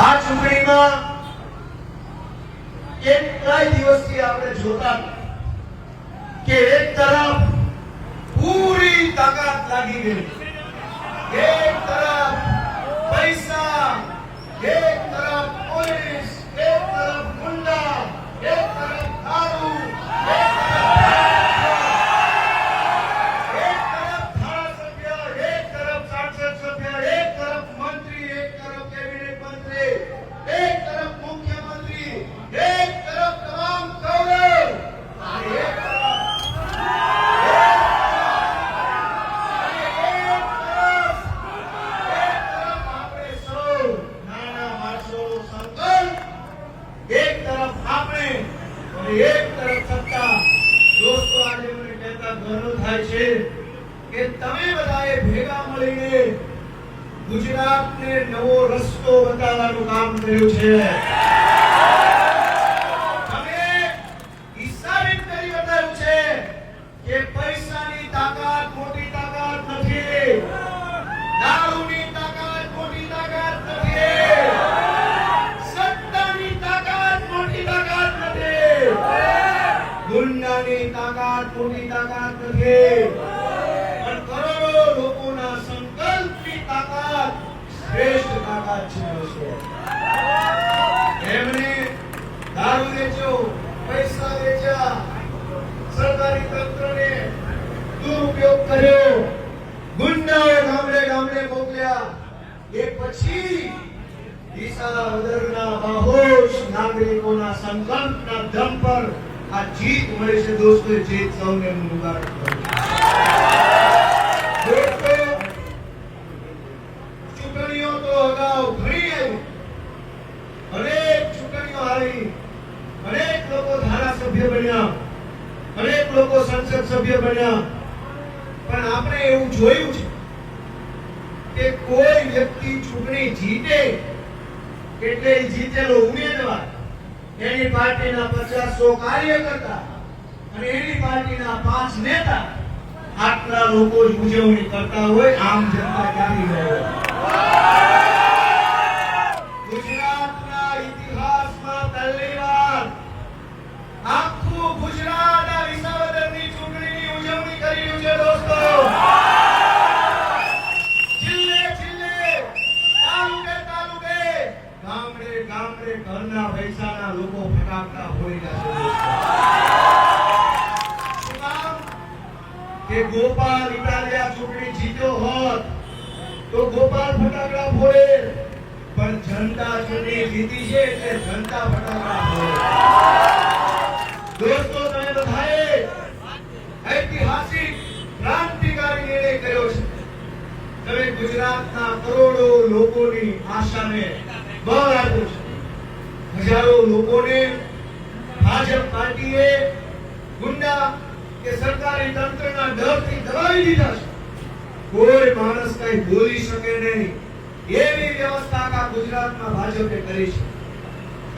આ ચૂંટણીમાં કેટલાય દિવસથી આપણે જોતા કે એક તરફ પૂરી તાકાત લાગી ગઈ. એક તરફ પૈસા, એક તરફ પોલીસ, એક તરફ ગુંડા, એક તરફ દારૂ એક તરફ થાય છે કે તમે બધાએ ભેગા મળીને ગુજરાતને નવો રસ્તો બતાવવાનું કામ કર્યું છે. નથી પણ કરોડો લોકોના સંકલ્પની છે કર્યો ગુંડાઓ ગામડે ગામડે મોકલ્યા એ પછી વિસાવદરના બાહોશ નાગરિકોના સંકલ્પના દમ પર આ જીત મળી છે દોસ્તો જીત સૌને મુબારક અનેક ચૂંટણીઓ આવી. અનેક બન્યા. અનેક લોકો સંસદ સભ્ય બન્યા. પણ આપણે એવું જોયું છે કે કોઈ વ્યક્તિ ચૂંટણી જીતે એટલે જીતેલો ઉમેદવાર એની પાર્ટીના પચાસ સો કાર્યકર્તા અને એની પાર્ટીના પાંચ નેતા આટલા લોકો જ ઉજવણી કરતા હોય, આમ જનતા જાણી રહે. ફટાકડા ફોડે, પણ જનતા ચૂંટણી જીતી છે એટલે જનતા ફટાકડા ફોડે. દોસ્તો, તમે બધાએ ઐતિહાસિક, ક્રાંતિકારી નિર્ણય કર્યો છે. તમે ગુજરાતના કરોડો લોકોની આશાને બળ આપ્યું છે. હજારો લોકોને ભાજપ પાર્ટીએ ગુંડા કે સરકારી તંત્રના ડરથી દબાવી દીધા છે. કોઈ માણસ કઈ બોલી શકે નહીં. એવી વ્યવસ્થા કા ગુજરાતમાં ભાજપે કરી છે.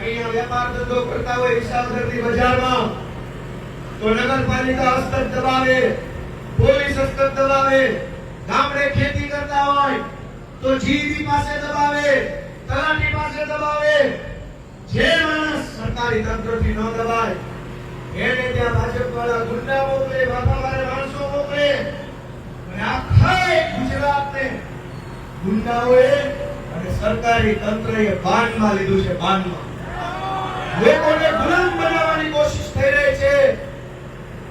અહીંયા વેપાર ધંધો કરતા હોય વિસાવદરની બજારમાં, તો નગરપાલિકા હસ્તક દબાવે, પોલીસ હસ્તક દબાવે, ગામડે ખેતી કરતા હોય, તો જીબી પાસે દબાવે, તલાટી પાસે દબાવે. જે માણસ સરકારી તંત્રથી ન દબાય, એને ત્યાં ભાજપ વાળા ગુંડા મોકલે વાતાવરણ માણસો મોકલે. અને આખા ગુજરાત ગુજરાતને ગુંડાઓએ અને સરકારી તંત્રએ બાનમાં લીધું છે, બાનમાં લોકોને ગુલામ બનાવવાની કોશિશ થઈ રહી છે,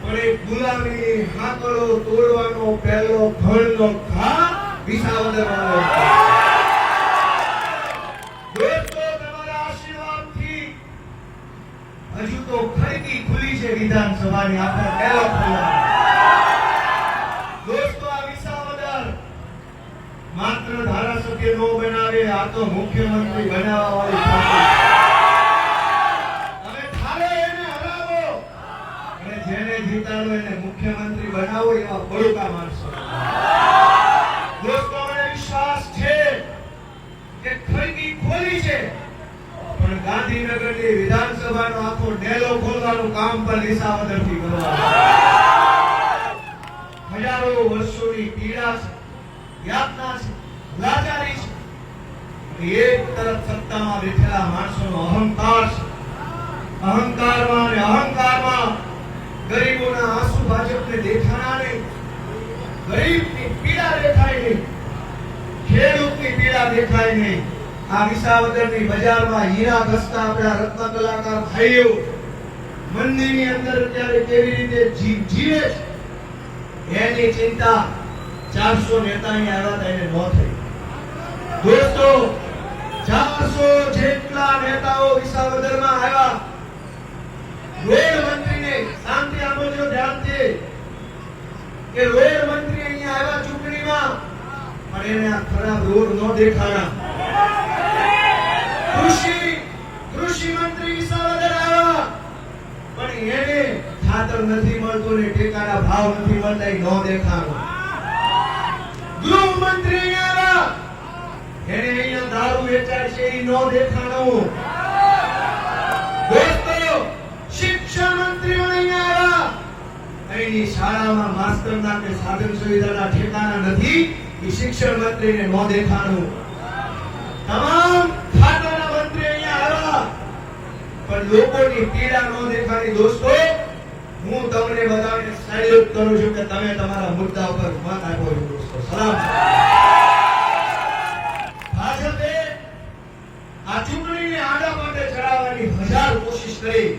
પણ એ ગુલામી હાકલો તોડવાનો પહેલો ફળનો ઘા વિસાવદરવાનો હજુ તો ખરીદી ખુલી છે વિધાનસભાની, આપણે પહેલો ખોલવાનો. તો મુખ્યમંત્રી બનાવવા વાળી. તમે ઠારે એને હરાવો. અને જેને જીતાડો એને મુખ્યમંત્રી બનાવો એવા બળુકા માણસો. દોસ્તો મને વિશ્વાસ છે કે ખરીદી ખોલી છે. પણ ગાંધીનગરની વિધાનસભાનો આખો ડેલો ખોલવાનું કામ પણ વિસાવદરથી કરવાનું. હજારો વર્ષોની પીડા છે, યાતના છે, લાચારી એક તરફ સત્તામાં બેઠેલા માણસોનો અહંકાર છે. અહંકારમાં અને અહંકારમાં ગરીબોના આંસુ ભાજપને દેખાણા નહીં. ગરીબની પીડા દેખાય નહીં. ખેડૂતની પીડા દેખાય નહીં. આ વિસાવદરની બજારમાં હીરા ઘસતા આપણા રત્ન કલાકાર ભાઈઓ મંદિરની અંદર અત્યારે કેવી રીતે જીવે છે? એની ચિંતા ચારસો નેતા અહીંયા આવ્યા એને ન થઈ. દોસ્તો ચારસો જેટલા નેતાઓ વિસાવદરમાં આવ્યા. રોડ મંત્રીને શાંતિ આપજો ધ્યાનથી. કે રોડ મંત્રી અહીંયા આવ્યા ચૂંટણીમાં, પણ એને આ ખરાબ રોડ ન દેખાણા. કૃષિ કૃષિ મંત્રી વિસાવદર આવ્યા. પણ એને ખાતર નથી મળતું ને ટેકાના ભાવ નથી મળતા, એ ન દેખાણું. ગૃહ આવ્યા. એને છે એ ન દેખાણું. દોસ્તો શિક્ષણ મંત્રી પણ અહીંયા આવ્યા. અહીંની શાળામાં માસ્તરના કે સાધન સુવિધાના ઠેકાણા નથી, એ શિક્ષણ મંત્રીને ન દેખાણું. તમામ ખાતાના મંત્રી અહીંયા આવ્યા. પણ લોકોની પીડા ન દેખાણી દોસ્તો, હું તમને બધાને સહયોગ કરું છું કે તમે તમારા મુદ્દા ઉપર મત આપો છો દોસ્તો સલામ ભાજપે આ ચૂંટણીને આડા માટે ચડાવવાની હજાર કોશિશ કરી,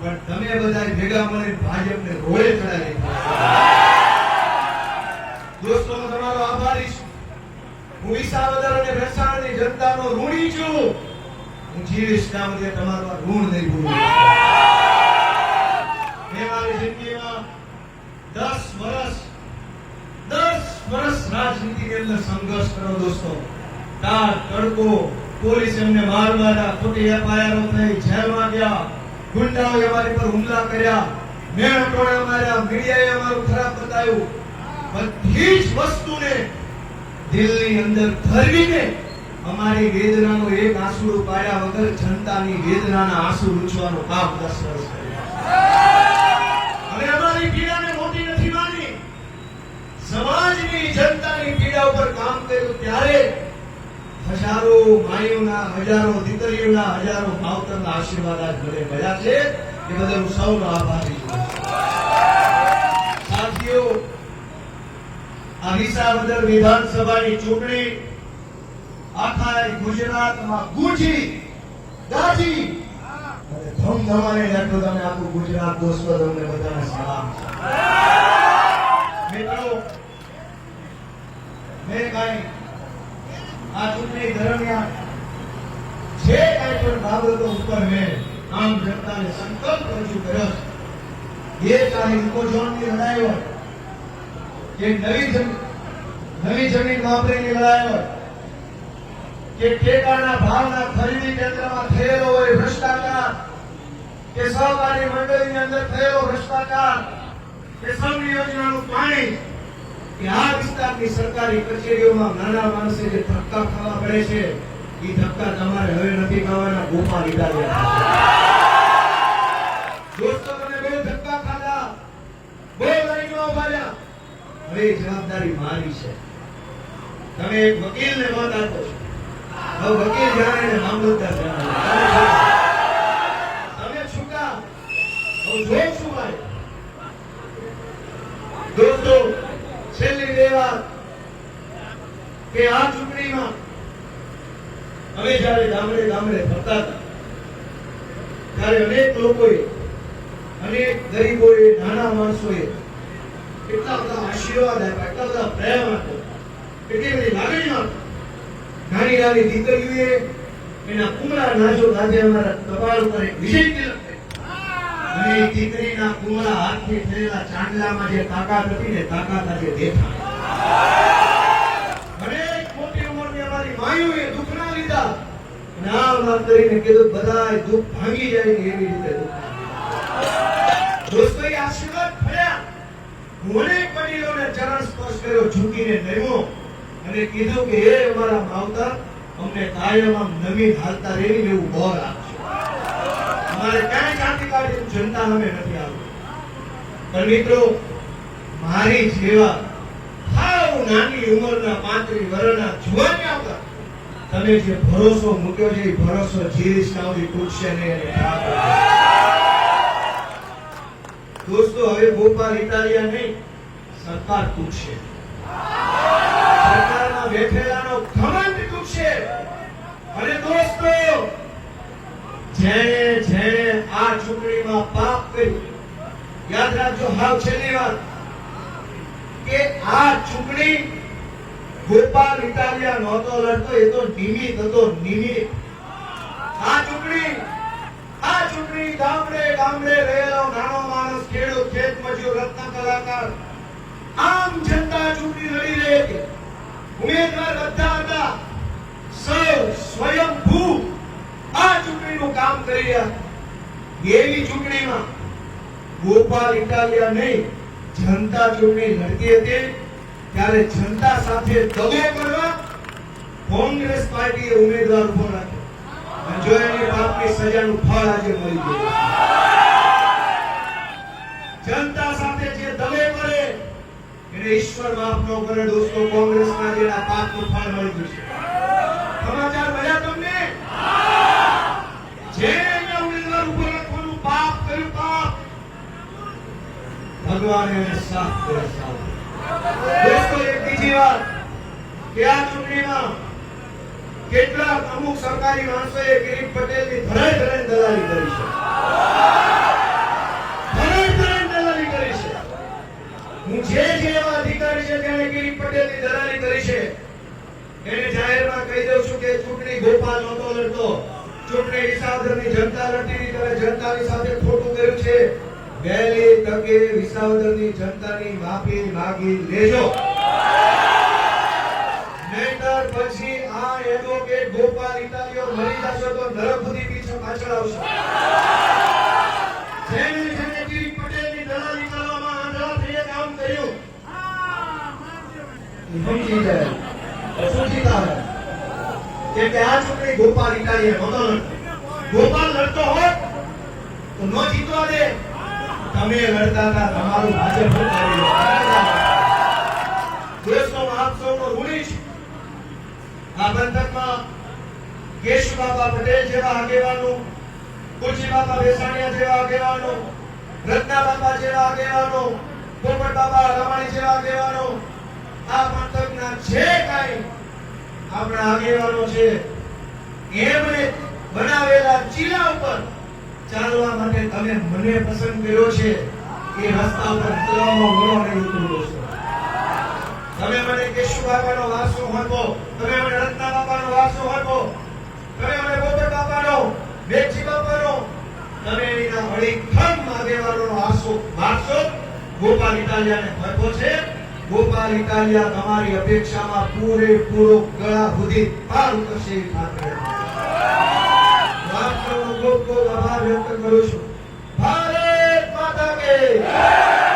પણ તમે બધા ભેગા મળીને ભાજપને રોડે ચડાવી દોસ્તો તમારો આભારી છું. હું વિસાવદર અને ભેસાણની જનતાનો ઋણી છું. હું જીવીશ ના બધે તમારો ઋણ નહીં ભૂલું. મેં મારી જિંદગીમાં દસ વર્ષ દસ વર્ષ રાજનીતિની અંદર સંઘર્ષ કર્યો દોસ્તો. તાર તડકો પોલીસ એમને માર માર્યા ખોટી એફઆઈઆર થઈ જેલમાં ગયા. ગુંડાઓએ અમારી પર હુમલા કર્યા. મેળ ટોળા માર્યા. મીડિયાએ અમારું ખરાબ બતાવ્યું. બધી જ વસ્તુને દિલની અંદર ધરવીને અમારી વેદનાનો એક આંસુ પાડ્યા વગર જનતાની વેદનાના આંસુ લૂછવાનું કામ દસ વર્ષ હવે અમારી પીડાને મોટી નથી માની. સમાજની જનતાની પીડા ઉપર કામ કર્યું ત્યારે હજારો માઈઓના હજારો દીકરીઓના, હજારો માવતરના આશીર્વાદ આજ ઘરે મળ્યા છે. એ બદલ હું સૌનો આભારી છું. સાથીઓ આ વિસાવદર વિધાનસભાની ચૂંટણી આખા ગુજરાતમાં ગુજી, ગાજી. ધમધમાને એટલું તમે આખું ગુજરાત દોસ્તો તમને બધાને સલામ. મિત્રો, મેં કાંઈ આ ચૂંટણી દરમિયાન જે કઈ પણ બાબતો ઉપર મેં આમ જનતાને સંકલ્પ રજૂ કર્યો છે એ ચાહે ઇકોઝોનની લડાઈ હોય, કે નવી જમીન નવી જમીન વાપરીની લડાઈ હોય, કે ટેકાના ભાવના ખરીદી કેન્દ્રમાં થયેલો હોય ભ્રષ્ટાચાર, કે સહકારી મંડળીની અંદર થયેલો ભ્રષ્ટાચાર, કે સૌની યોજનાનું પાણી કે આ વિસ્તારની સરકારી કચેરીઓમાં નાના માણસે જે ધક્કા ખાવા પડે છે એ ધક્કા તમારે હવે નથી ખાવાના ગોપા લીધા દોસ્તો તમે બહુ ધક્કા ખાધા. બે લાઈનો ઉભાર્યા. હવે જવાબદારી મારી છે. તમે એક વકીલને મત આપો છો. હવે વકીલ જાણે મામલતદાર જાણે તમે છૂટા હવે જોઈ શું ભાઈ દોસ્તો છેલ્લી બે વાત કે આ ચૂંટણીમાં અમે જ્યારે ગામડે ગામડે ફરતા હતા, ત્યારે અનેક લોકોએ, અનેક ગરીબોએ, નાના માણસોએ કેટલા બધા આશીર્વાદ આપ્યા, એટલા બધા પ્રેમ આપ્યો કેટલી બધી લાગણી નાની નાની દીકરીઓએ એના કુમળા નાજો આજે અમારા કપાળ ઉપર એક વિજય તિલક દીકરીના કુમળા હાથથી થયેલા ચાંદલામાં જે તાકાત હતી ને તાકાત આજે દેખાય અનેક મોટી ઉંમરની અમારી માયુએ દુઃખ ના લીધા આમ કરીને કીધું બધાય દુઃખ ભાંગી જાય ને એવી રીતે દોસ્તો, એ આશીર્વાદ ફળ્યા મોને પડીલોને ચરણ સ્પર્શ કર્યો, ઝૂકીને નમ્યો અને કીધું કે, હે અમારા માવતર, અમને કાયમ આમ નવીન હાલતા રહેવી એવું બોર આપજો. અમારે ક્યાંય ક્રાંતિકારી જનતા અમે નથી આવતી. પણ મિત્રો, મારી જેવા હાવ નાની ઉંમરના પાંત્રી વર્ષના જુવાન તમે જે ભરોસો મૂક્યો છે, એ ભરોસો જીરીશ ના સુધી તૂટશે નહીં. દોસ્તો, હવે ગોપાલ ઇટાલિયા નહીં, સરકાર તૂટશે સરકારમાં બેઠેલાનો ઘમંડ તૂટશે અને દોસ્તો જેણે જેણે આ ચૂંટણીમાં પાપ કર્યું, યાદ રાખજો, હાવ છેલ્લી વાત, કે આ ચૂંટણી ગોપાલ ઇટાલિયા નહોતો લડતો, એ તો નિમિત હતો નિમિત આ ચૂંટણી આ ચૂંટણી ગામડે ગામડે રહેલો નાનો માણસ ખેડૂત ખેત મજૂર રત્ન કલાકાર, આમ જનતા ચૂંટણી લડી રહી હતી ઉમેદવાર બધા હતા. સૌ સ્વયંભૂ આ ચૂંટણીનું કામ કરી રહ્યા એવી ચૂંટણીમાં ગોપાલ ઇટાલિયા નહીં, જનતા ચૂંટણી લડતી હતી. ત્યારે જનતા સાથે દગો કરવા કોંગ્રેસ પાર્ટીએ ઉમેદવાર ઊભો રાખ્યો. જો એની બાપની સજાનું ફળ આજે મળી ગયું. જનતા સાથે જે દગો કરે એને ઈશ્વર માફ ન કરે દોસ્તો, કોંગ્રેસના જેના પાપનું ફળ મળી ગયું છે. સમાચાર મળ્યા તમને? જે ઉમેદવાર ઊભો રાખવાનું પાપ કર્યું પાપ, ભગવાન એને સાફ કરે સાફ એને જાહેરમાં કહી દઉં છું કે ચૂંટણી ગોપાલ નહોતો લડતો. ચૂંટણી વિસાવદરની જનતા લડતી જનતાની સાથે ખોટું કર્યું છે. વહેલી તકે વિસાવદરની જનતાની માફી માગી લેજો. નહીતર પછી આ એડવોકેટ ગોપાલ ઇટાલીઓ મરી જશો તો નરક પીછે પાછળ આવશે. ગોપાલ ગોપાલ લડતો હોત તો ન જીતવા દે. તમે લડતા હતા તમારું ભાજપ? દોસ્તો આપ સૌનો ઋણી જેવા આગેવાનો કુરજી બાબા બેસાણીયા જેવા આગેવાનો રત્ના બાબા જેવા આગેવાનો પોપટ બાબા રમાણી જેવા આગેવાનો, આ પંથકના જે કાંઈ આપણા આગેવાનો છે, એમણે બનાવેલા ચીલા ઉપર ચાલવા માટે તમે મને પસંદ કર્યો છે, એ રસ્તા ઉપર ચલાવવામાં ઘણો નહીં ઉતરું દોસ્તો તમે મને કેશુ બાપાનો વારસો હતો તમે મને રત્ના બાપાનો વારસો હતો તમે મને પોપટ બાપાનો બેચી બાપાનો, તમે એના અડીખમ આગેવાનોનો વારસો વારસો ગોપાલ ઇટાલિયાને હતો છે ગોપાલ ઇટાલિયા તમારી અપેક્ષામાં પૂરેપૂરો ગળા સુધી પાર ઉતરશે છું. ¡Pare, papá!